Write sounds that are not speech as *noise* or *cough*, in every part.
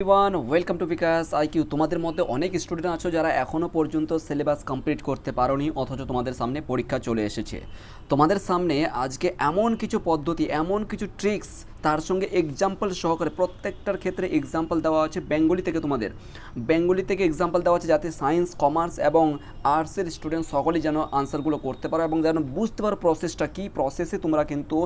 One welcome to Bikash IQ. তোমাদের মধ্যে অনেক স্টুডেন্ট আছো যারা এখনও পর্যন্ত সিলেবাস কমপ্লিট করতে পারোনি, অথচ তোমাদের সামনে পরীক্ষা চলে এসেছে। তোমাদের সামনে আজকে এমন কিছু পদ্ধতি, এমন কিছু ট্রিক্স তার সঙ্গে এক্সাম্পল সহকারে প্রত্যেকটার ক্ষেত্রে এক্সাম্পল দেওয়া আছে বেঙ্গলি থেকে তোমাদের। বেঙ্গলি থেকে এক্সাম্পল দেওয়া আছে যাতে সায়েন্স কমার্স এবং আর্টসের স্টুডেন্ট সকলেই যেন আনসারগুলো করতে পারো এবং যেন বুঝতে পারো প্রসেসটা কী। প্রসেসে তোমরা কিন্তু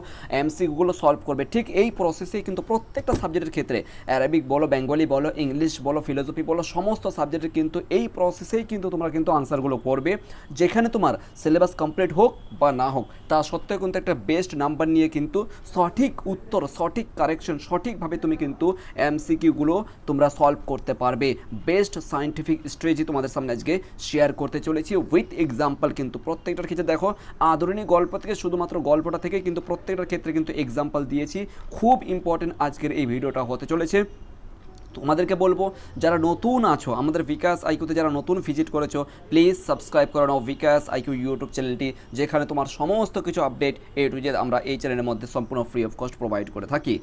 এমসিগুলো সলভ করবে। ঠিক এই প্রসেসেই কিন্তু প্রত্যেকটা সাবজেক্টের ক্ষেত্রে অ্যারাবিক বলো বেঙ্গলি বলো ইংলিশ বলো ফিলোসফি বলো, সমস্ত সাবজেক্টের কিন্তু এই প্রসেসেই কিন্তু তোমরা কিন্তু আনসারগুলো করবে। যেখানে তোমার সিলেবাস কমপ্লিট হোক বা না হোক, তা সত্ত্বেও কিন্তু একটা বেস্ট নাম্বার নিয়ে কিন্তু সঠিক উত্তর সঠিক কারেকশন সঠিকভাবে তুমি কিন্তু এমসিকিউগুলো তোমরা সলভ করতে পারবে। বেস্ট সায়েন্টিফিক স্ট্রেজি তোমাদের সামনে আজকে শেয়ার করতে চলেছি। উইথ এক্সাম্পল কিন্তু প্রত্যেকটার ক্ষেত্রে দেখো, আদরণী গল্প থেকে শুধুমাত্র গল্পটা থেকে কিন্তু প্রত্যেকটার ক্ষেত্রে কিন্তু এক্সাম্পল দিয়েছি। খুব ইম্পর্টেন্ট আজকের এই ভিডিওটা হতে চলেছে। তোমাদেরকে বলব, যারা নতুন আছো, আমাদের বিকাশ আইকিউতে যারা নতুন ভিজিট করেছ প্লিজ সাবস্ক্রাইব করে নাও বিকাশ আইকিউ ইউটিউব চ্যানেলটি যেখানে তোমার সমস্ত কিছু আপডেট এ টু জেড আমরা এই চ্যানেলের মধ্যে সম্পূর্ণ ফ্রি অফ কস্ট প্রোভাইড করে থাকি।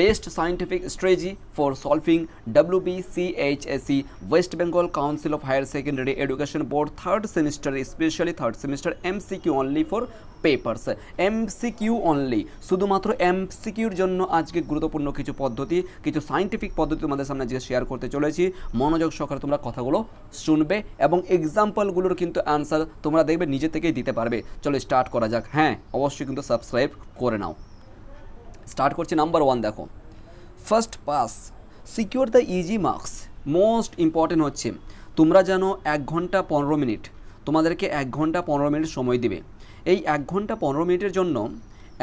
Best scientific strategy for solving W B C H S C West Bengal council of higher secondary education board third semester specially third semester M C Q only for papers MCQ only শুধুমাত্র এমসিকিউর জন্য আজকে গুরুত্বপূর্ণ কিছু পদ্ধতি, কিছু scientific পদ্ধতি তোমাদের আজকে শেয়ার করতে চলেছি। মনোযোগ সহকারে তোমরা কথাগুলো শুনবে এবং এক্সাম্পলগুলোর কিন্তু অ্যান্সার তোমরা দেখবে, নিজে থেকেই দিতে পারবে। চলো স্টার্ট করা যাক। হ্যাঁ অবশ্যই কিন্তু সাবস্ক্রাইব করে নাও। স্টার্ট করছি নাম্বার ওয়ান দেখো। First pass secure the easy marks most important হচ্ছে, তোমরা যেন এক ঘণ্টা পনেরো মিনিট, তোমাদেরকে এক ঘণ্টা পনেরো মিনিট সময় দিবে। এই এক ঘণ্টা পনেরো মিনিটের জন্য,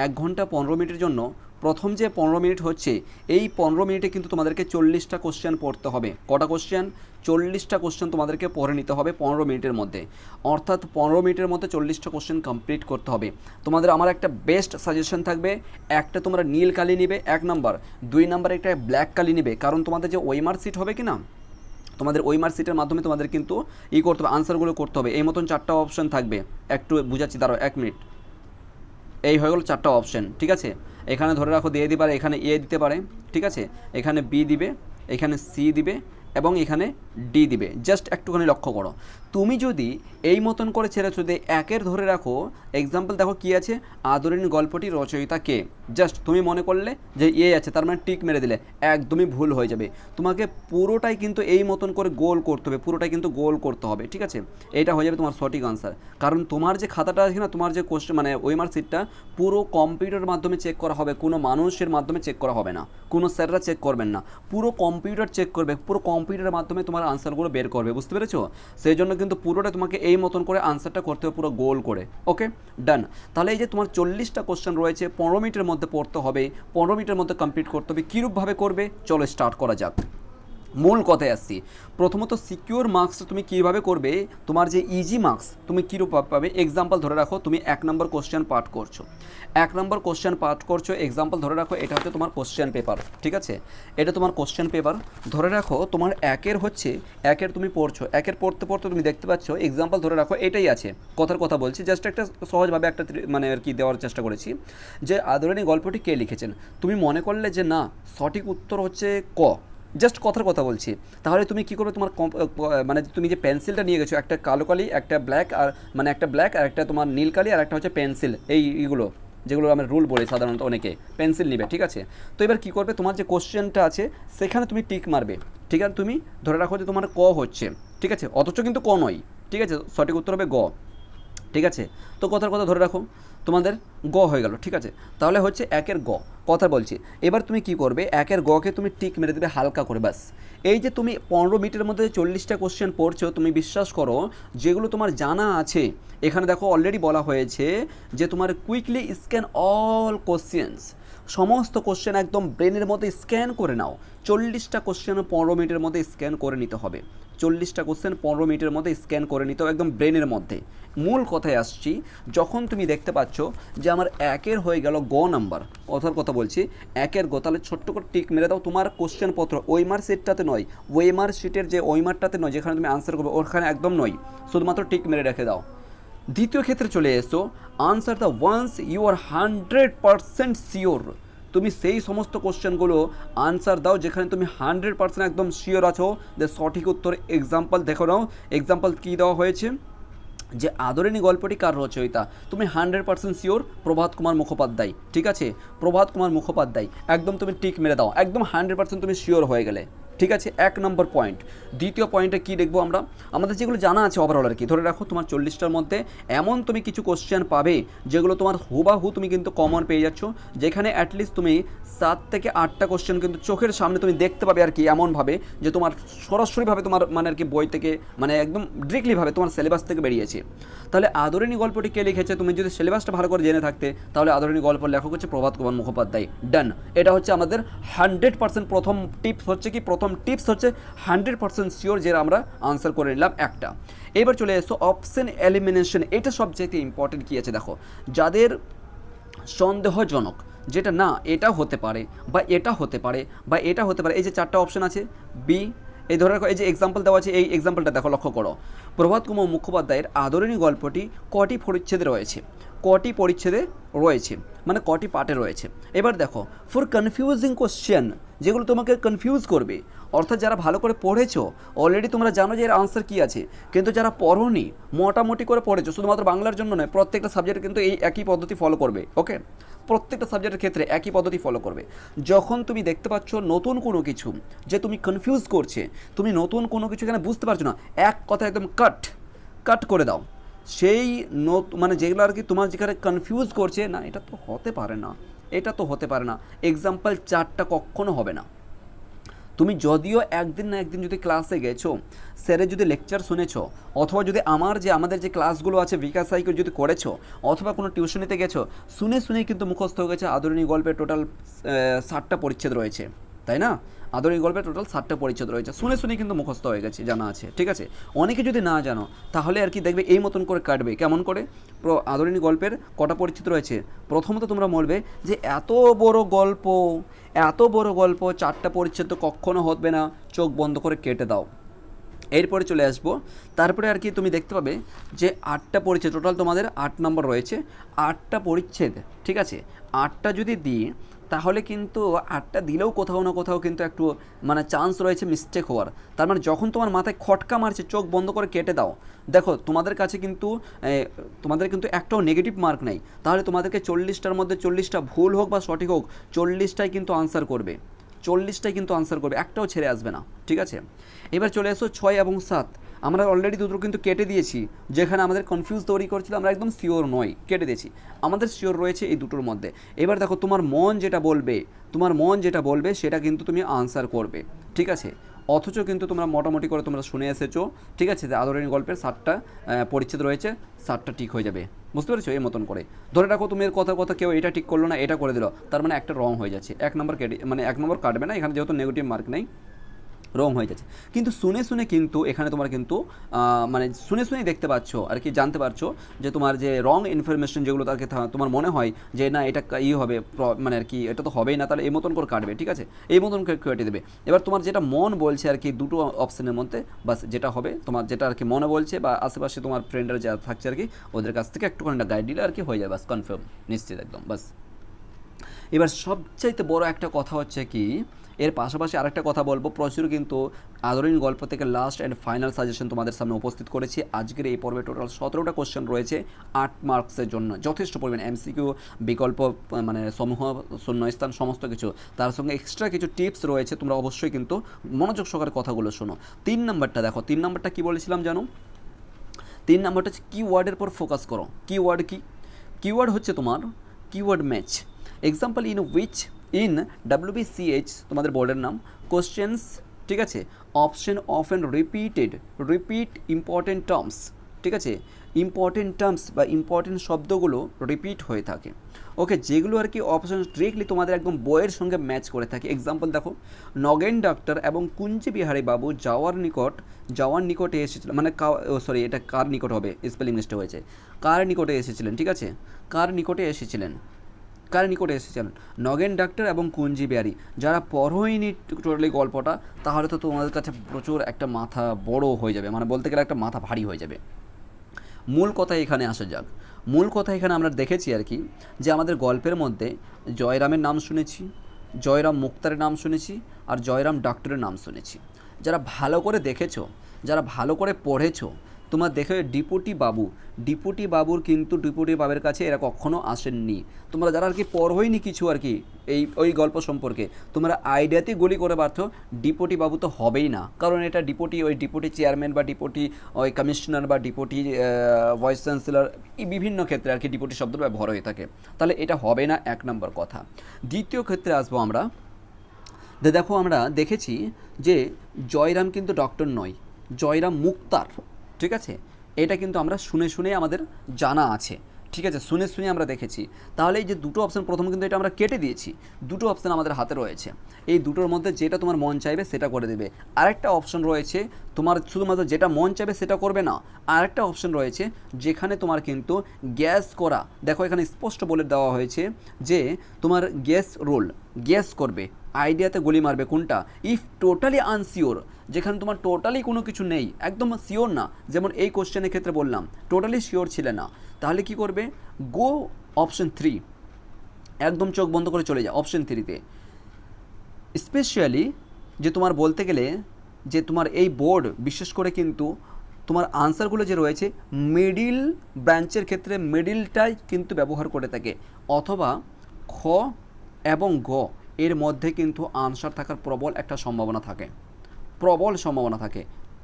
এক ঘণ্টা পনেরো মিনিটের জন্য প্রথম যে পনেরো মিনিট হচ্ছে, এই পনেরো মিনিটে কিন্তু তোমাদেরকে চল্লিশটা কোশ্চেন পড়তে হবে। কটা কোশ্চেন চল্লিশটা কোশ্চেন তোমাদেরকে পড়ে নিতে হবে পনেরো মিনিটের মধ্যে। অর্থাৎ পনেরো মিনিটের মধ্যে চল্লিশটা কোশ্চেন কমপ্লিট করতে হবে। তোমাদের আমার একটা বেস্ট সাজেশন থাকবে, একটা তোমরা নীল কালি নিবে, এক নাম্বার দুই নাম্বার একটা ব্ল্যাক কালি নিবে। কারণ তোমাদের যে ওয়েমার সিট হবে কি না তোমাদের ওই মার্কশিটের মাধ্যমে তোমাদের কিন্তু ই করতে হবে আনসারগুলো করতে হবে। এই মতন চারটা অপশন থাকবে। একটু বুঝাচ্ছি, দাঁড়াও, এক মিনিট। এই হয়ে গেলো চারটা অপশন ঠিক আছে? এখানে ধরে রাখো দিয়ে দিতে পারে এখানে এ দিতে পারে, ঠিক আছে? এখানে বি দিবে, এখানে সি দিবে এবং এখানে ডি দিবে। জাস্ট একটুখানি লক্ষ্য করো। তুমি যদি এই মতন করে ছেড়ে যে একের ধরে রাখো এক্সাম্পল দেখো কী আছে, আদরিন গল্পটি রচয়িতা কে? জাস্ট তুমি মনে করলে যে এ আছে, তার মানে টিক মেরে দিলে, একদমই ভুল হয়ে যাবে। তোমাকে পুরোটাই কিন্তু এই মতন করে গোল করতে হবে, পুরোটাই কিন্তু গোল করতে হবে, ঠিক আছে? এটা হয়ে যাবে তোমার সঠিক আনসার কারণ তোমার যে খাতাটা আছে না, তোমার যে কোশ্চেন মানে ওই মার্কশিটটা পুরো কম্পিউটারের মাধ্যমে চেক করা হবে, কোনো মানুষের মাধ্যমে চেক করা হবে না, কোনো স্যাররা চেক করবেন না। পুরো কম্পিউটার চেক করবে, পুরো কম্পিউটারের মাধ্যমে তোমার আনসারগুলো বের করবে, বুঝতে পেরেছ? সেই জন্য কিন্তু পুরোটা তোমাকে এই মতন করে আনসারটা করতে হবে পুরো গোল করে। ওকে ডান তাহলে এই যে তোমার চল্লিশটা কোশ্চেন রয়েছে, পনেরো মিনিটের মধ্যে পড়তে হবে, পনেরো মিনিটের মধ্যে কমপ্লিট করতে হবে, কীরূপভাবে করবে? চলো স্টার্ট করা যাক। মূল কথায় আসছি। প্রথমত সিকিউর মার্কস তুমি কীভাবে করবে? তোমার যে ইজি মার্কস তুমি কীরূপ পাবে? এক্সাম্পল ধরে রাখো, তুমি এক নম্বর কোশ্চেন পাঠ করছ। এক নম্বর কোশ্চেন পাঠ করছ এক্সাম্পল ধরে রাখো, এটা হচ্ছে তোমার কোশ্চেন পেপার ঠিক আছে? এটা তোমার কোশ্চেন পেপার ধরে রাখো, তোমার একের হচ্ছে, একের তুমি পড়ছো, একের পড়তে পড়তে তুমি দেখতে পাচ্ছ এক্সাম্পল ধরে রাখো, এটাই আছে। কথার কথা বলছি জাস্ট একটা সহজভাবে একটা মানে আর কি দেওয়ার চেষ্টা করেছি, যে আদরণী গল্পটি কে লিখেছেন? তুমি মনে করলে যে না, সঠিক উত্তর হচ্ছে ক। জাস্ট কথার কথা বলছি। তাহলে তুমি কী করবে? তোমার মানে তুমি যে পেন্সিলটা নিয়ে গেছো, একটা কালো কালি, একটা ব্ল্যাক আর মানে একটা ব্ল্যাক আর একটা তোমার নীল কালি আর একটা হচ্ছে পেন্সিল এই, এইগুলো, যেগুলো আমরা রুল বলি সাধারণত অনেকে। পেন্সিল নিবে, ঠিক আছে? তো এবার কী করবে? তোমার যে কোশ্চেনটা আছে, সেখানে তুমি টিক মারবে। ঠিক আছে? তুমি ধরে রাখো যে তোমার ক হচ্ছে। ঠিক আছে? অথচ কিন্তু ক নয়। ঠিক আছে? সঠিক উত্তর হবে গ। ঠিক আছে? তো কথার কথা ধরে রাখো, তোমাদের গ হয়ে গেল, ঠিক আছে? তাহলে হচ্ছে একের গ, কথা বলছি। এবার তুমি কি করবে? একের গকে তুমি টিক মেরে দেবে হালকা করে বাস এই যে তুমি পনেরো মিনিটের মধ্যে চল্লিশটা কোশ্চেন পড়ছো, তুমি বিশ্বাস করো, যেগুলো তোমার জানা আছে, এখানে দেখো অলরেডি বলা হয়েছে যে তোমার কুইকলি স্ক্যান অল কোশ্চেন্স সমস্ত কোশ্চেন একদম ব্রেনের মধ্যে স্ক্যান করে নাও। চল্লিশটা কোশ্চেন পনেরো মিনিটের মধ্যে স্ক্যান করে নিতে হবে। চল্লিশটা কোশ্চেন পনেরো মিনিটের মধ্যে স্ক্যান করে নিতে হবে একদম ব্রেনের মধ্যে। মূল কথায় আসছি, যখন তুমি দেখতে পাচ্ছ যে আমার একের হয়ে গেল গ নাম্বার কথার কথা বলছি, একের গ, তাহলে ছোট্ট করে টিক মেরে দাও। তোমার কোশ্চেন পত্র ওইমার সিটটাতে নয় ওইমার সিটের যে ওইমারটাতে নয়, যেখানে তুমি আনসার করবে, ওখানে একদম নয়। শুধুমাত্র টিক মেরে রেখে দাও। দ্বিতীয় ক্ষেত্রে চলে এসো। Answer the ones you are hundred percent sure তুমি সেই সমস্ত কোশ্চেনগুলো আনসার দাও যেখানে তুমি হান্ড্রেড পার্সেন্ট একদম শিওর আছো। যে সঠিক উত্তর এক্সাম্পল দেখো নাও। এক্সাম্পল কী দেওয়া হয়েছে? যে আদরিণী গল্পটি কার রচয়িতা? তুমি hundred percent sure Prabhat Kumar Mukhopadhyay. ঠিক আছে? প্রভাত কুমার মুখোপাধ্যায়। একদম তুমি টিক মেরে দাও। একদম হান্ড্রেড পার্সেন্ট তুমি শিওর হয়ে গেলে। ঠিক আছে, এক নম্বর পয়েন্ট দ্বিতীয় পয়েন্টে কী দেখব আমরা? আমাদের যেগুলো জানা আছে ওভারঅল আর কি, ধরে রাখো তোমার চল্লিশটার মধ্যে এমন তুমি কিছু কোশ্চেন পাবে যেগুলো তোমার হুবাহু তুমি কিন্তু কমন পেয়ে যাচ্ছ, যেখানে অ্যাটলিস্ট তুমি সাত থেকে আটটা কোশ্চেন কিন্তু চোখের সামনে তুমি দেখতে পাবে আর কি এমনভাবে যে তোমার সরাসরিভাবে তোমার মানে আর কি বই থেকে মানে একদম ডিরেক্টলিভাবে তোমার সিলেবাস থেকে বেরিয়েছে। তাহলে আদরিণী গল্পটি কে লিখেছে? তুমি যদি সিলেবাসটা ভালো করে জেনে থাকতে, তাহলে আদরিণী গল্প লেখক হচ্ছে প্রভাত কুমার মুখোপাধ্যায়। ডান এটা হচ্ছে আমাদের হান্ড্রেড পার্সেন্ট প্রথম টিপস হচ্ছে কি? প্রথম টিপস হচ্ছে হান্ড্রেড পার্সেন্ট শিওর যে আমরা আনসার করে নিলাম একটা। এবার চলে এসো অপশন এলিমিনেশন এটা সবচেয়ে ইম্পর্টেন্ট কী আছে দেখো। যাদের সন্দেহজনক, যেটা না, এটা হতে পারে বা এটা হতে পারে বা এটা হতে পারে, এই যে চারটা অপশন আছে বি এই ধরে রাখো এই যে এক্সাম্পল দেওয়া আছে, এই এক্সাম্পলটা দেখো, লক্ষ্য করো। প্রভাত কুমার মুখোপাধ্যায়ের আদরণী গল্পটি কটি পরিচ্ছেদে রয়েছে? কটি পরিচ্ছেদে রয়েছে? মানে কটি পার্টে রয়েছে? এবার দেখো ফর কনফিউজিং কোশ্চেন যেগুলো তোমাকে কনফিউজ করবে। অর্থাৎ যারা ভালো করে পড়েছো অলরেডি তোমরা জানো যে এর আনসার কী আছে। কিন্তু যারা পড়োনি, মোটামুটি করে পড়েছো, শুধুমাত্র বাংলার জন্য নয়, প্রত্যেকটা সাবজেক্ট কিন্তু এই একই পদ্ধতি ফলো করবে ওকে প্রত্যেকটা সাবজেক্টের ক্ষেত্রে একই পদ্ধতি ফলো করবে। যখন তুমি দেখতে পাচ্ছ নতুন কোনো কিছু যে তুমি কনফিউজ করছে, তুমি নতুন কোনো কিছু এখানে বুঝতে পারছ না, এক কথা একদম কাট কাট করে দাও। সেই নত মানে যেগুলো আর কি তোমার যেখানে কনফিউজ করছে, না, এটা তো হতে পারে না। এটা তো হতে পারে না। এক্সাম্পল চারটা কখনো হবে না। তুমি যদিও একদিন না একদিন যদি ক্লাসে গেছো স্যারের যদি লেকচার শুনেছো, অথবা যদি আমার যে, আমাদের যে ক্লাসগুলো আছে বিকাশ সাইকেল যদি করেছ, অথবা কোনো টিউশনিতে গেছো, শুনে শুনে কিন্তু মুখস্থ হয়ে গেছে আদরণী গল্পের টোটাল ষাটটা পরিচ্ছেদ রয়েছে। তাই না? আদরণী গল্পের টোটাল সাতটা পরিচ্ছেদ রয়েছে। শুনে শুনে কিন্তু মুখস্থ হয়ে গেছে, জানা আছে, ঠিক আছে? অনেকে যদি না জানো, তাহলে আর কি দেখবে, এই মতন করে কাটবে। কেমন করে? আদরণী গল্পের কটা পরিচিত রয়েছে? প্রথমত তোমরা বলবে যে, এত বড় গল্প, এত বড় গল্প, চারটা পরিচ্ছেদ তো কখনো হবে না, চোখ বন্ধ করে কেটে দাও। এরপরে চলে আসব। তারপরে আর কি তুমি দেখতে পাবে যে, আটটা পরিচ্ছেদ টোটাল তোমাদের আট নম্বর রয়েছে। আটটা পরিচ্ছেদ, ঠিক আছে? আটটা যদি দিই তাহলে কিন্তু আটটা দিলেও কোথাও না কোথাও কিন্তু একটু মানে চান্স রয়েছে মিস্টেক হওয়ার। তার মানে যখন তোমার মাথায় খটকা মারছে, চোখ বন্ধ করে কেটে দাও। দেখো, তোমাদের কাছে কিন্তু তোমাদের কিন্তু একটাও নেগেটিভ মার্ক নেই। তাহলে তোমাদেরকে চল্লিশটার মধ্যে চল্লিশটা ভুল হোক বা সঠিক হোক, চল্লিশটাই কিন্তু আনসার করবে। চল্লিশটাই কিন্তু আনসার করবে। একটাও ছেড়ে আসবে না। ঠিক আছে? এবার চলে এসো ছয় এবং সাত। আমরা অলরেডি দুটো কিন্তু কেটে দিয়েছি, যেখানে আমাদের কনফিউজ তৈরি করছিল, আমরা একদম শিওর নই, কেটে দিয়েছি। আমাদের শিওর রয়েছে এই দুটোর মধ্যে। এবার দেখো, তোমার মন যেটা বলবে, তোমার মন যেটা বলবে, সেটা কিন্তু তুমি আনসার করবে, ঠিক আছে? অথচ কিন্তু তোমরা মোটামুটি করে তোমরা শুনে এসেছ, ঠিক আছে? যে আদরণী গল্পের সাতটা পরিচ্ছেদ রয়েছে সাতটা ঠিক হয়ে যাবে। বুঝতে পেরেছ? এই মতন করে। ধরে রাখো, তুমি এর কথা কথা কেউ এটা ঠিক করল না, এটা করে দিল, তার মানে একটা রং হয়ে যাচ্ছে। এক নম্বর কেটে মানে এক নম্বর কাটবে না, এখানে যেহেতু নেগেটিভ মার্ক নেই। রং হয়ে যাচ্ছে। কিন্তু শুনে শুনে কিন্তু এখানে তোমার কিন্তু মানে শুনে শুনেই দেখতে পাচ্ছ আর কি, জানতে পারছ যে তোমার যে রং ইনফরমেশন যেগুলো তাকে তোমার মনে হয় যে না, এটা ই হবে মানে আর কি, এটা তো হবেই না, তাহলে এই মতন করে কাটবে, ঠিক আছে? এই মতন করে কেটে দেবে। এবার তোমার যেটা মন বলছে আর কি, দুটো অপশনের মধ্যে, বাস যেটা হবে, তোমার যেটা আর কি মনে বলছে বা আশেপাশে তোমার ফ্রেন্ডরা যা থাকছে আর কি, ওদের কাছ থেকে একটুখানি গাইড দিলে আর কি হয়ে যাবে বাস কনফার্ম নিশ্চিত একদম, বাস। এবার সবচাইতে বড় একটা কথা হচ্ছে কি এর পাশাপাশি আরেকটা কথা বলব, প্রচুর কিন্তু আদরিন গল্প থেকে লাস্ট অ্যান্ড ফাইনাল সাজেশন তোমাদের সামনে উপস্থিত করেছি। আজকের এই পর্বে টোটাল সতেরোটা কোশ্চেন রয়েছে, আট মার্কসের জন্য। যথেষ্ট পরিমাণ এমসিকিউ বিকল্প মানে সমূহ, শূন্যস্থান, সমস্ত কিছু। তার সঙ্গে এক্সট্রা কিছু টিপস রয়েছে, তোমরা অবশ্যই কিন্তু মনোযোগ সহকারে কথাগুলো শোনো। তিন নাম্বারটা দেখো, তিন নাম্বারটা কি বলেছিলাম জানো? তিন নাম্বারটা হচ্ছে কিওয়ার্ডের পর ফোকাস করো। কিওয়ার্ড কি? কিওয়ার্ড হচ্ছে তোমার keyword match example in which in WBCHSE তোমাদের বোর্ডের নাম কোশ্চেন্স ঠিক আছে? Option of and repeated repeat important terms ঠিক আছে? ইম্পর্টেন্ট টার্মস বা ইম্পর্টেন্ট শব্দগুলো রিপিট হয়ে থাকে। ওকে যেগুলো আর কি অপশন ডিরেক্টলি তোমাদের একদম বইয়ের সঙ্গে ম্যাচ করে থাকে। এক্সাম্পল দেখো, নগেন ডাক্তার এবং কুঞ্জি বিহারী বাবু যাওয়ার নিকট, যাওয়ার নিকটে এসেছিলেন মানে সরি এটা কার নিকট হবে? স্পেলিং মিস্টেক হয়েছে। কার নিকটে এসেছিলেন, ঠিক আছে? কার নিকটে এসেছিলেন? কার নিকটে এসেছিলেন নগেন ডাক্তার এবং কুঞ্জি বিহারী যারা পড়োইনি টোটালি গল্পটা, তাহলে তো তোমাদের কাছে প্রচুর একটা মাথা বড় হয়ে যাবে। মানে বলতে গেলে একটা মাথা ভারী হয়ে যাবে। মূল কথা এখানে আসা যাক। মূল কথা এখানে আমরা দেখেছি আর কি, যে আমাদের গল্পের মধ্যে জয়রামের নাম শুনেছি, জয়রাম মুক্তারের নাম শুনেছি, আর জয়রাম ডক্টরের নাম শুনেছি। যারা ভালো করে দেখেছ, যারা ভালো করে পড়েছো তোমার দেখে ডিপুটি বাবু। ডিপুটি বাবুর কিন্তু ডিপুটি বাবের কাছে এরা কখনো আসেননি। তোমরা যারা আর কি পড়হইনি কিছু আর কি এই, ওই গল্প সম্পর্কে, তোমরা আইডিয়াতেই গুলি করে পারছ ডিপুটি বাবু তো হবেই না। কারণ এটা ডিপুটি, ওই ডিপুটি চেয়ারম্যান বা ডিপুটি, ওই কমিশনার বা ডিপুটি ভাইস চ্যান্সেলর, এই বিভিন্ন ক্ষেত্রে আর কি ডিপুটি শব্দ ব্যবহার হয়ে থাকে। তাহলে এটা হবে না, এক নম্বর কথা। দ্বিতীয় ক্ষেত্রে আসব আমরা। দেখো আমরা দেখেছি যে জয়রাম কিন্তু ডক্টর নয়। জয়রাম মুক্তার। ঠিক আছে? এটা কিন্তু আমরা শুনে শুনে আমাদের জানা আছে। ঠিক আছে? শুনে শুনে আমরা দেখেছি। তাহলে এই যে দুটো অপশান প্রথম কিন্তু এটা আমরা কেটে দিয়েছি। দুটো অপশান আমাদের হাতে রয়েছে। এই দুটোর মধ্যে যেটা তোমার মন চাইবে সেটা করে দেবে। আরেকটা অপশন রয়েছে, তোমার শুধুমাত্র যেটা মন চাইবে সেটা করবে না। আরেকটা অপশন রয়েছে, যেখানে তোমার কিন্তু গ্যাস করা। দেখো, এখানে স্পষ্ট বলে দেওয়া হয়েছে যে তোমার গ্যাস রোল গ্যাস করবে। আইডিয়াতে গুলি মারবে কোনটা? ইফ টোটালি আনসিওর যেখানে তোমার টোটালি কোনো কিছু নেই, একদম শিওর না। যেমন এই কোশ্চেনের ক্ষেত্রে বললাম টোটালি শিওর ছিলে না। তাহলে কি করবে? গো অপশন থ্রি একদম চোখ বন্ধ করে চলে যায় অপশন থ্রিতে স্পেশালি যে তোমার বলতে গেলে, যে তোমার এই বোর্ড বিশেষ করে কিন্তু তোমার আনসারগুলো যে রয়েছে মিডিল ব্রাঞ্চের ক্ষেত্রে মিডিলটাই কিন্তু ব্যবহার করে থাকে। অথবা খ এবং গ, এর মধ্যে কিন্তু আনসার থাকার প্রবল একটা সম্ভাবনা থাকে। প্রবল সম্ভাবনা থাকে,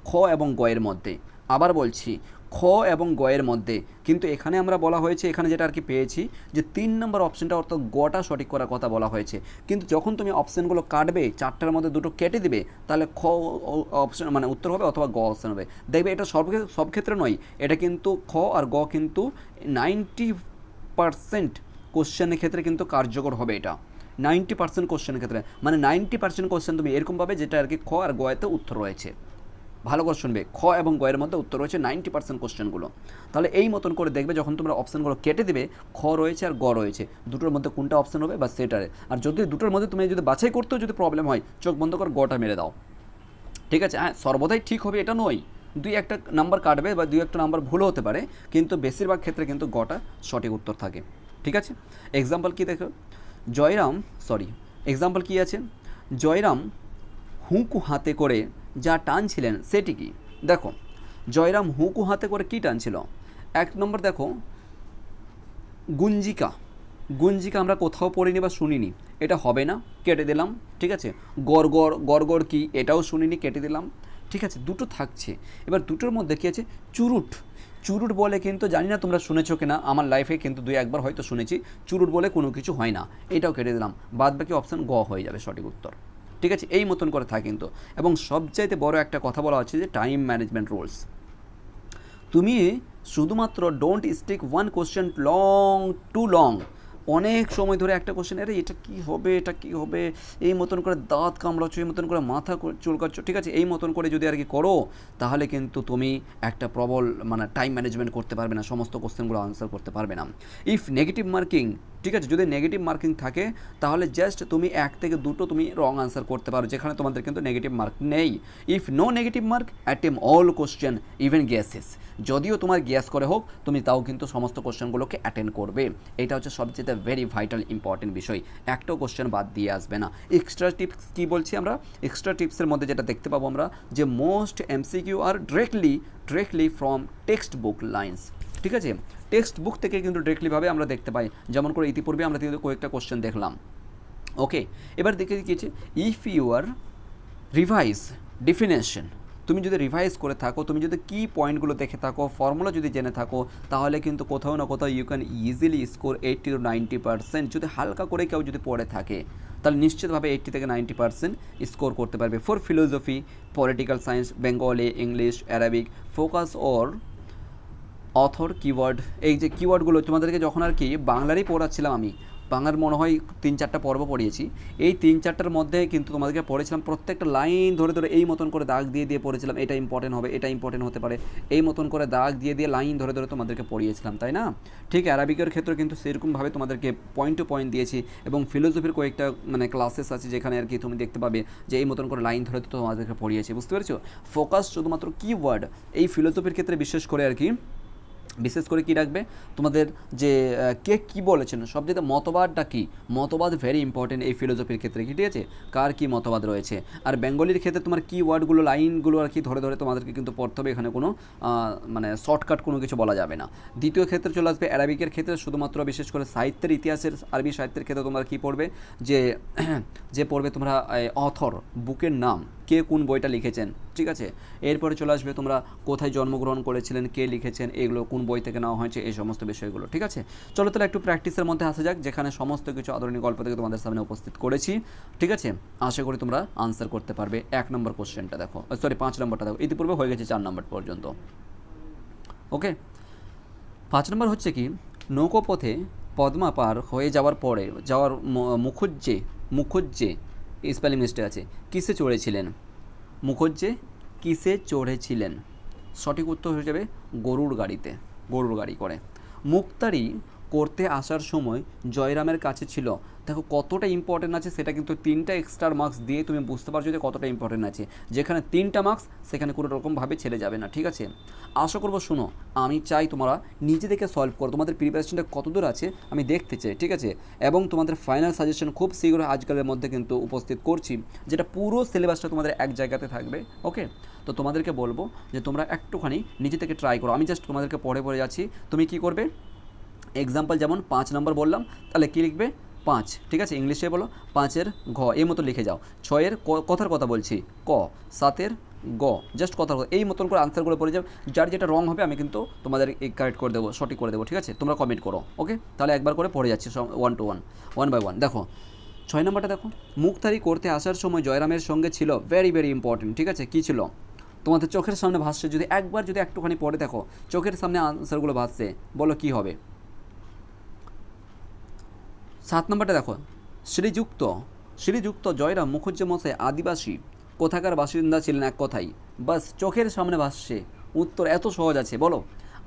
খ এবং গ এর মধ্যে। আবার বলছি, খ এবং গ এর মধ্যে, কিন্তু এখানে আমরা বলা হয়েছে, এখানে যেটা আর কি পেয়েছি, যে তিন নম্বর অপশনটা অর্থাৎ গটা সঠিক করার কথা বলা হয়েছে। কিন্তু যখন তুমি অপশানগুলো কাটবে, চারটার মধ্যে দুটো কেটে দিবে, তাহলে খ অপশন মানে উত্তর হবে অথবা গ অপশন হবে। দেখবে এটা সব সব ক্ষেত্রে নয়, এটা কিন্তু খ আর গ কিন্তু নাইনটি পারসেন্ট কোশ্চেনের ক্ষেত্রে কিন্তু কার্যকর হবে এটা। নাইনটি পার্সেন্ট কোশ্চেনের ক্ষেত্রে। মানে নাইনটি পার্সেন্ট কোশ্চেন তুমি এরকম পাবে যেটা আর কি খ আর গয়েতে উত্তর রয়েছে। ভালো করে শুনবে খ এবং গয়ের মধ্যে উত্তর রয়েছে নাইনটি পার্সেন্ট কোশ্চেনগুলো তাহলে এই মতন করে দেখবে যখন তোমরা অপশানগুলো কেটে দেবে, খ রয়েছে আর গ রয়েছে। দুটোর মধ্যে কোনটা অপশান হবে বা সেটারে। আর যদি দুটোর মধ্যে তুমি যদি বাছাই করতেও যদি প্রবলেম হয়, চোখ বন্ধ করে, গটা মেরে দাও। ঠিক আছে? হ্যাঁ সর্বদাই ঠিক হবে এটা নয়। দুই একটা নাম্বার কাটবে বা দুই একটা নাম্বার ভুলও হতে পারে, কিন্তু বেশিরভাগ ক্ষেত্রে কিন্তু গটা সঠিক উত্তর থাকে। ঠিক আছে? এক্সাম্পল কি দেখো? জয়রাম সরি এক্সাম্পল কি আছে? জয়রাম হুঁকু হাতে করে যা টানছিলেন সেটি কি দেখো, জয়রাম হুঁকু হাতে করে কী টানছিল? এক নম্বর দেখো, গুঞ্জিকা। গুঞ্জিকা আমরা কোথাও পড়িনি বা শুনিনি। এটা হবে না, কেটে দিলাম, ঠিক আছে? গড়গড় গড়গড় কি, এটাও শুনিনি, কেটে দিলাম, ঠিক আছে? দুটো থাকছে। এবার দুটোর মধ্যে কী আছে? চুরুট। চুরুট বলে কিন্তু জানি না তোমরা শুনেছো কিনা, আমার লাইফে কিন্তু দুই একবার হয়তো শুনেছি, চুরুট বলে কোনো কিছু হয় না। এটাও কেটে দিলাম। বাদ বাকি অপশান গ হয়ে যাবে সঠিক উত্তর। ঠিক আছে? এই মতন করে থাকে কিন্তু। এবং সবচাইতে বড় একটা কথা বলা হচ্ছে যে টাইম ম্যানেজমেন্ট রুলস তুমি শুধুমাত্র don't stick one question long to long অনেক সময় ধরে একটা কোশ্চেন আরে, এটা কি হবে? এটা কি হবে? এই মতন করে দাঁত কামড়াচ্ছ, এই মতন করে মাথা চুলকাচ্ছ, ঠিক আছে? এই মতন করে যদি আর কি করো, তাহলে কিন্তু তুমি একটা প্রবল মানে টাইম ম্যানেজমেন্ট করতে পারবে না, সমস্ত কোশ্চেনগুলো আনসার করতে পারবে না। ইফ নেগেটিভ মার্কিং ঠিক আছে? যদি নেগেটিভ মার্কিং থাকে, তাহলে জাস্ট তুমি এক থেকে দুটো তুমি রং আনসার করতে পারো, যেখানে তোমাদের কিন্তু নেগেটিভ মার্ক নেই। If no negative mark attempt all question even guesses যদিও তোমার গ্যাস করে হোক, তুমি তাও কিন্তু সমস্ত কোশ্চেনগুলোকে অ্যাটেন্ড করবে। এটা হচ্ছে সবচেয়ে ভেরি ভাইটাল ইম্পর্টেন্ট বিষয়। একটাও কোশ্চেন বাদ দিয়ে আসবে না। এক্সট্রা টিপস কী বলছি আমরা? এক্সট্রা টিপসের মধ্যে যেটা দেখতে পাবো আমরা, যে most MCQ R directly directly from textbook lines ঠিক আছে? টেক্সট বুক থেকে কিন্তু ডিরেক্টলিভাবে আমরা দেখতে পাই। যেমন করে ইতিপূর্বে আমরা কিন্তু কয়েকটা কোশ্চেন দেখলাম। ওকে এবার দেখে দিয়েছে if you are revise definition তুমি যদি রিভাইজ করে থাকো, তুমি যদি কি পয়েন্টগুলো দেখে থাকো ফর্মুলা যদি জেনে থাকো, তাহলে কিন্তু কোথাও না কোথাও you can easily score eighty to ninety percent যদি হালকা করে কেউ যদি পড়ে থাকে, তাহলে নিশ্চিতভাবে এইটটি থেকে নাইনটি পার্সেন্ট স্কোর করতে পারবে for philosophy political science Bengali English Arabic focus or author keyword এই যে কিওয়ার্ডগুলো তোমাদেরকে যখন আর কি বাংলারই পড়াচ্ছিলাম আমি বাংলার মনে হয় তিন চারটা পর্ব পড়িয়েছি। এই তিন চারটার মধ্যে কিন্তু তোমাদেরকে পড়েছিলাম প্রত্যেকটা লাইন ধরে ধরে এই মতন করে দাগ দিয়ে দিয়ে পড়েছিলাম, এটা ইম্পর্টেন্ট হবে, এটা ইম্পর্টেন্ট হতে পারে। এই মতন করে দাগ দিয়ে দিয়ে লাইন ধরে ধরে তোমাদেরকে পড়িয়েছিলাম, তাই না? ঠিক অ্যারাবিকের ক্ষেত্রে কিন্তু সেরকমভাবে তোমাদেরকে পয়েন্ট টু পয়েন্ট দিয়েছি এবং ফিলোসফির কয়েকটা মানে ক্লাসেস আছে যেখানে আর কি তুমি দেখতে পাবে যে এই মতন করে লাইন ধরে তোমাদেরকে পড়িয়েছি, বুঝতে পেরেছ? ফোকাস শুধুমাত্র কিওয়ার্ড এই ফিলোসফির ক্ষেত্রে বিশেষ করে আর কি বিশেষ করে কি রাখবে? তোমাদের যে কে কি বলেছেন, সব সবচেয়ে মতবাদটা কি? মতবাদ ভেরি ইম্পর্টেন্ট এই ফিলোসফির ক্ষেত্রে কি, ঠিক আছে? কার কি মতবাদ রয়েছে? আর বেঙ্গলির ক্ষেত্রে তোমার কি ওয়ার্ডগুলো লাইনগুলো আর কি ধরে ধরে তোমাদেরকে কিন্তু পড়তে হবে, এখানে কোনো মানে শর্টকাট কোনো কিছু বলা যাবে না। দ্বিতীয় ক্ষেত্রে চলে আসবে অ্যারাবিকের ক্ষেত্রে, শুধুমাত্র বিশেষ করে সাহিত্যের ইতিহাসের, আরবি সাহিত্যের ক্ষেত্রে তোমরা কি পড়বে? যে *clears throat* যে পড়বে তোমরা অথর বুকের নাম। কে কোন বইটা লিখেছেন, ঠিক আছে? এরপরে চলে আসবে তোমরা কোথায় জন্মগ্রহণ করেছিলেন, কে লিখেছেন, এগুলো কোন বই থেকে নেওয়া হয়েছে, এই সমস্ত বিষয়গুলো, ঠিক আছে? চলো তাহলে একটু প্র্যাকটিসের মধ্যে আসা যাক, যেখানে সমস্ত কিছু আদরণীয় গল্প থেকে তোমাদের সামনে উপস্থিত করেছি, ঠিক আছে? আশা করি তোমরা আনসার করতে পারবে। এক নম্বর কোশ্চেনটা দেখো সরি পাঁচ নম্বরটা দেখো, ইতিপূর্বে হয়ে গেছে চার নম্বর পর্যন্ত ওকে পাঁচ নম্বর হচ্ছে কি নৌকোপথে পদ্মা পার হয়ে যাওয়ার পরে, যাওয়ার মুখুজ্জে মুখুজ্জে স্পেলিং মিস্টেক আছে। কিসে চড়েছিলেন? মুখুজ্জে কিসে চড়েছিলেন? সঠিক উত্তর হয়ে যাবে গরুর গাড়িতে, গরুর গাড়ি করে। মুক্তারি করতে আসার সময় জয়রামের কাছে ছিল। দেখো কতটা ইম্পর্টেন্ট আছে, সেটা কিন্তু তিনটা এক্সট্রা মার্কস দিয়ে তুমি বুঝতে পারছ যে কতটা ইম্পর্টেন্ট আছে। যেখানে তিনটা মার্কস সেখানে কোনো রকমভাবে ছেড়ে যাবে না, ঠিক আছে? আশা করব শোনো, আমি চাই তোমরা নিজে থেকে সলভ করো। তোমাদের প্রিপারেশনটা কতদূর আছে, আমি দেখতে চাই, ঠিক আছে? এবং তোমাদের ফাইনাল সাজেশন খুব শীঘ্রই আজকালের মধ্যে কিন্তু উপস্থিত করছি, যেটা পুরো সিলেবাসটা তোমাদের এক জায়গাতে থাকবে ওকে তো তোমাদেরকে বলব যে তোমরা একটুখানি নিজে থেকে ট্রাই করো। আমি জাস্ট তোমাদেরকে পড়ে পড়ে যাচ্ছি, তুমি কি করবে? এক্সাম্পল যেমন পাঁচ নম্বর বললাম, তাহলে কী লিখবে? পাঁচ। ঠিক আছে? ইংলিশে বলো, পাঁচের ঘ, এই মতো লিখে যাও। ছয়ের কথার কথা বলছি, ক। সাতের গ জাস্ট কথার কথা। এই মতন করে আনসারগুলো পড়ে যাও যার যেটা রং হবে, আমি কিন্তু তোমাদের কারেক্ট করে দেবো, সঠিক করে দেবো, ঠিক আছে? তোমরা কমেন্ট করো ওকে তাহলে একবার করে পড়ে যাচ্ছি one two one one by one দেখো, ছয় নম্বরটা দেখো। মুখতারি করতে আসার সময় জয়রামের সঙ্গে ছিল ভেরি ভেরি ইম্পর্টেন্ট ঠিক আছে? কী ছিল? তোমাদের চোখের সামনে ভাসছে, যদি একবার যদি একটুখানি পড়ে দেখো, চোখের সামনে আনসারগুলো ভাসছে, বলো কী হবে? সাত নম্বরটা দেখো। শ্রীযুক্ত শ্রীযুক্ত জয়রাম মুখুজ্জে মশাই আদিবাসী। কোথাকার বাসিন্দা ছিলেন এক কথাই, বাস চোখের সামনে ভাসছে। উত্তর এত সহজ আছে, বলো।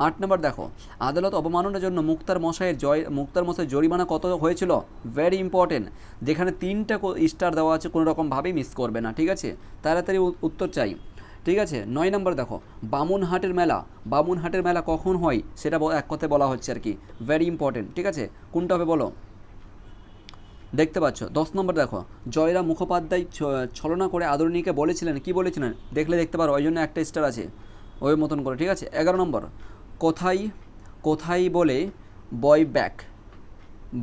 আট নম্বর দেখো, আদালত অবমাননার জন্য মুক্তার মশাইয়ের জয়, মুক্তার মশাই জরিমানা কত হয়েছিল? ভেরি ইম্পর্টেন্ট যেখানে তিনটা স্টার দেওয়া আছে কোনো রকমভাবেই মিস করবে না, ঠিক আছে? তাড়াতাড়ি উত্তর চাই। ঠিক আছে? নয় নম্বর দেখো, বামুনহাটের মেলা। বামুনহাটের মেলা কখন হয়? সেটা এক কথায় বলা হচ্ছে আর কি। ভেরি ইম্পর্টেন্ট ঠিক আছে? কোনটা হবে বলো? দেখতে পাচ্ছ, দশ নম্বর দেখো, জয়রা মুখোপাধ্যায় ছলনা করে আদরণীকে বলেছিলেন, কি বলেছিলেন? দেখলে দেখতে পারো, ওই জন্য একটা স্টার আছে, ওই মতন করে, ঠিক আছে? এগারো নম্বর, কোথায় কোথায় বলে বয় ব্যাক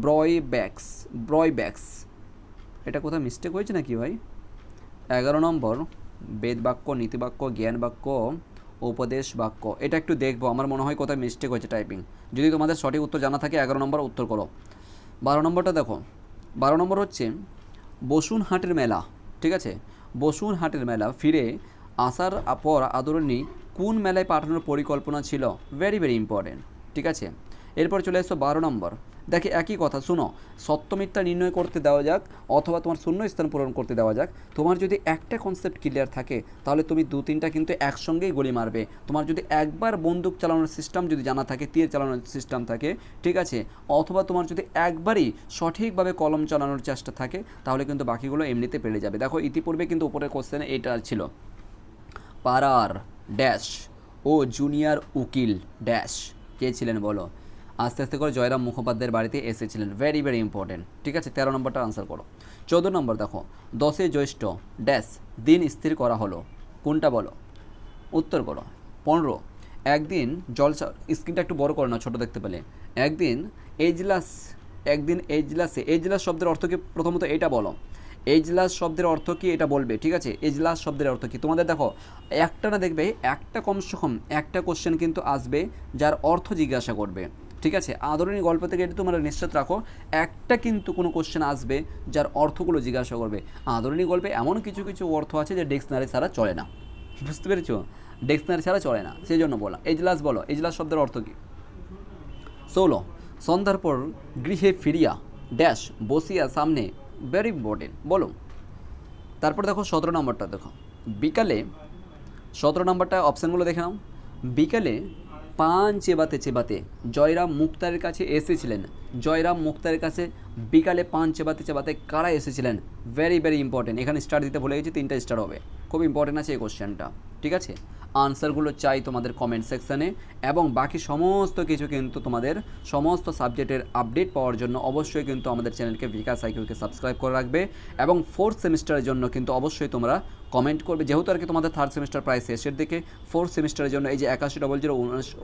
ব্রয় ব্যাক্স ব্রয় ব্যাক্স এটা কোথায় মিস্টেক হয়েছে নাকি ভাই? এগারো নম্বর, বেদ বাক্য নীতিবাক্য জ্ঞান বাক্য, উপদেশ বাক্য। এটা একটু দেখব, আমার মনে হয় কোথায় মিস্টেক হয়েছে টাইপিং যদি তোমাদের সঠিক উত্তর জানা থাকে, এগারো নম্বর উত্তর করো। বারো নম্বরটা দেখো বারো নম্বর হচ্ছে বসুনহাটের মেলা, ঠিক আছে? বসুনহাটের মেলা, ফিরে আসার পর আদরণী কোন মেলায় পাঠানোর পরিকল্পনা ছিল? ভেরি ভেরি ইম্পর্টেন্ট ঠিক আছে? এরপর চলে এসো বারো নম্বর। দেখে একই কথা, শুনো, সত্য মিথ্যা নির্ণয় করতে দেওয়া যাক অথবা তোমার শূন্য স্থান পূরণ করতে দেওয়া যাক। তোমার যদি একটা কনসেপ্ট ক্লিয়ার থাকে, তাহলে তুমি দু তিনটা কিন্তু একসঙ্গেই গুলি মারবে। তোমার যদি একবার বন্দুক চালানোর সিস্টেম যদি জানা থাকে, তীর চালানোর সিস্টেম থাকে, ঠিক আছে, অথবা তোমার যদি একবারই সঠিকভাবে কলম চালানোর চেষ্টা থাকে, তাহলে কিন্তু বাকিগুলো এমনিতে পেরে যাবে। দেখো, ইতিপূর্বে কিন্তু উপরের কোশ্চেন এটা ছিল। পারার ড্যাশ ও জুনিয়র উকিল ড্যাশ কে ছিলেন বলো? আস্তে আস্তে করে জয়রাম মুখোপাধ্যায়ের বাড়িতে এসেছিলেন। ভেরি ভেরি ইম্পর্টেন্ট ঠিক আছে? তেরো নম্বরটা আনসার করো। চৌদ্দ নম্বর দেখো। দশে জ্যৈষ্ঠ, ড্যাশ, দিন স্থির করা হলো। কোনটা বলো? উত্তর করো। পনেরো, একদিন জলসা, স্ক্রিনটা একটু বড় করো না, ছোটো দেখতে পেলে। একদিন এজলাস, একদিন এজলাসে, এজলাস শব্দের অর্থ কি? প্রথমত এটা বলো। এজলাস শব্দের অর্থ কি? এটা বলবে, ঠিক আছে? এজলাস শব্দের অর্থ কি? তোমাদের দেখো, একটা না দেখবে, একটা কমসে কম একটা কোশ্চেন কিন্তু আসবে, যার অর্থ জিজ্ঞাসা করবে। ঠিক আছে? আদরণী গল্প থেকে এটা তোমরা নিশ্চিত রাখো, একটা কিন্তু কোনো কোশ্চেন আসবে যার অর্থগুলো জিজ্ঞাসা করবে। আদরণী গল্পে এমন কিছু কিছু অর্থ আছে যে ডিকশনারি ছাড়া চলে না। বুঝতে পেরেছ? ডিকশনারি ছাড়া চলে না। সেই জন্য বলা। এজলাস বলো। এজলাস শব্দের অর্থ কী? ষোলো। সন্ধ্যার পর গৃহে ফিরিয়া ড্যাশ বসিয়া সামনে ভেরি ইম্পর্টেন্ট বলো। তারপর দেখো সতেরো নম্বরটা দেখো। বিকালে, সতেরো নম্বরটা অপশানগুলো দেখে নাও। বিকালে পান চেবাতে চেবাতে জয়রাম মুক্তারের কাছে এসেছিলেন। জয়রাম মুক্তারের কাছে বিকালে পান চেবাতে চেবাতে কারা এসেছিলেন? ভেরি ভেরি ইম্পর্টেন্ট এখানে স্টার দিতে ভুলে গেছি, তিনটা স্টার হবে। খুব ইম্পর্টেন্ট আছে এই কোশ্চেনটা ঠিক আছে? আনসারগুলো চাই তোমাদের কমেন্ট সেকশানে এবং বাকি সমস্ত কিছু কিন্তু তোমাদের সমস্ত সাবজেক্টের আপডেট পাওয়ার জন্য অবশ্যই কিন্তু আমাদের চ্যানেলকে বিকাশ সাইকেলকে সাবস্ক্রাইব করে রাখবে এবং ফোর্থ সেমিস্টারের জন্য কিন্তু অবশ্যই তোমরা কমেন্ট করবে। যেহেতু আর কি তোমাদের থার্ড সেমিস্টার প্রায় শেষের দিকে ফোর্থ সেমিস্টারের জন্য এই যে একাশি ডবল জিরো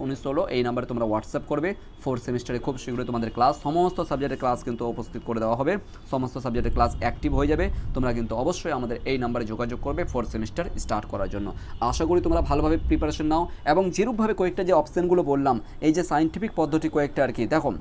উনিশ ষোলো, এই নাম্বারে তোমরা হোয়াটসঅ্যাপ করবে। ফোর্থ সেমিস্টারে খুব শীঘ্রই তোমাদের ক্লাস সমস্ত সাবজেক্টের ক্লাস কিন্তু উপস্থিত করে দেওয়া হবে। সমস্ত সাবজেক্টের ক্লাস অ্যাক্টিভ হয়ে যাবে। তোমরা কিন্তু অবশ্যই আমাদের এই নাম্বারে যোগাযোগ করবে ফোর্থ সেমিস্টার স্টার্ট করার জন্য। আশা করি তোমরা ভালোভাবে প্রিপারেশন নাও। এবং যেরূপভাবে কয়েকটা যে অপশানগুলো বললাম, এই যে সাইন্টিফিক পদ্ধতি কয়েকটা আর কি, দেখো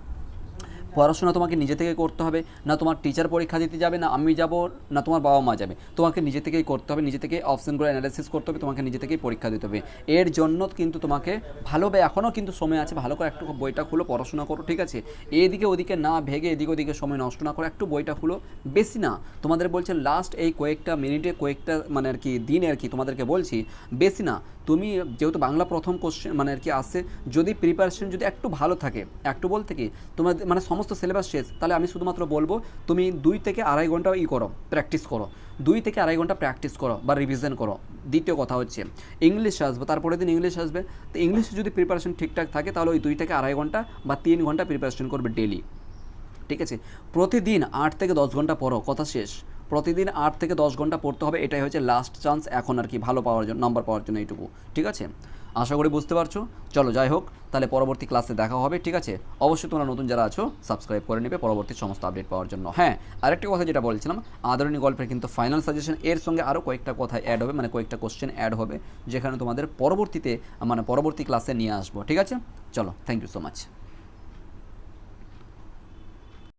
পড়াশোনা তোমাকে নিজে থেকে করতে হবে, না তোমার টিচার পরীক্ষা দিতে যাবে, না আমি যাব, না তোমার বাবা মা যাবে। তোমাকে নিজে থেকেই করতে হবে, নিজে থেকে অপশানগুলো অ্যানালাইসিস করতে হবে, তোমাকে নিজে থেকেই পরীক্ষা দিতে হবে। এর জন্য কিন্তু তোমাকে ভালোভাবে এখনও কিন্তু সময় আছে, ভালো করে একটু বইটা খুলো, পড়াশোনা করো, ঠিক আছে? এদিকে ওদিকে না ভেগে এদিকে ওদিকে সময় নষ্ট না করে একটু বইটা খুলো। বেশি না, তোমাদের বলছে লাস্ট এই কয়েকটা মিনিটে কয়েকটা মানে আর কি দিনে আর কি তোমাদেরকে বলছি, বেশি না। তুমি যেহেতু বাংলা প্রথম কোশ্চেন মানে আর কি আসছে যদি প্রিপারেশন যদি একটু ভালো থাকে, একটু বলতে কি তোমার মানে সমস্ত সিলেবাস শেষ, তাহলে আমি শুধুমাত্র বলব, তুমি দুই থেকে আড়াই ঘণ্টা ই করো প্র্যাকটিস করো। দুই থেকে আড়াই ঘণ্টা প্র্যাকটিস করো বা রিভিশন করো। দ্বিতীয় কথা হচ্ছে ইংলিশ আসবে, তারপরের দিন ইংলিশ আসবে। তো ইংলিশে যদি প্রিপারেশন ঠিকঠাক থাকে, তাহলে ওই দুই থেকে আড়াই ঘণ্টা বা তিন ঘণ্টা প্রিপারেশন করবে ডেলি ঠিক আছে? প্রতিদিন আট থেকে দশ ঘণ্টা পড়ো, কথা শেষ। প্রতিদিন আট থেকে দশ ঘণ্টা পড়তে হবে, এটাই হচ্ছে লাস্ট চান্স এখন আর কি ভালো পাওয়ার জন্য নাম্বার পাওয়ার জন্য এইটুকু, ঠিক আছে? আশা করি বুঝতে পারছ। চলো, যাই হোক, তাহলে পরবর্তী ক্লাসে দেখা হবে, ঠিক আছে? অবশ্যই তোমরা নতুন যারা আছো সাবস্ক্রাইব করে নেবে, পরবর্তী সমস্ত আপডেট পাওয়ার জন্য। হ্যাঁ আরেকটি কথা যেটা বলছিলাম, আদরণী গল্পের কিন্তু ফাইনাল সাজেশন এর সঙ্গে আরও কয়েকটা কথা অ্যাড হবে মানে কয়েকটা কোশ্চেন অ্যাড হবে, যেখানে তোমাদের পরবর্তীতে মানে পরবর্তী ক্লাসে নিয়ে আসব, ঠিক আছে? চলো থ্যাংক ইউ সো মাচ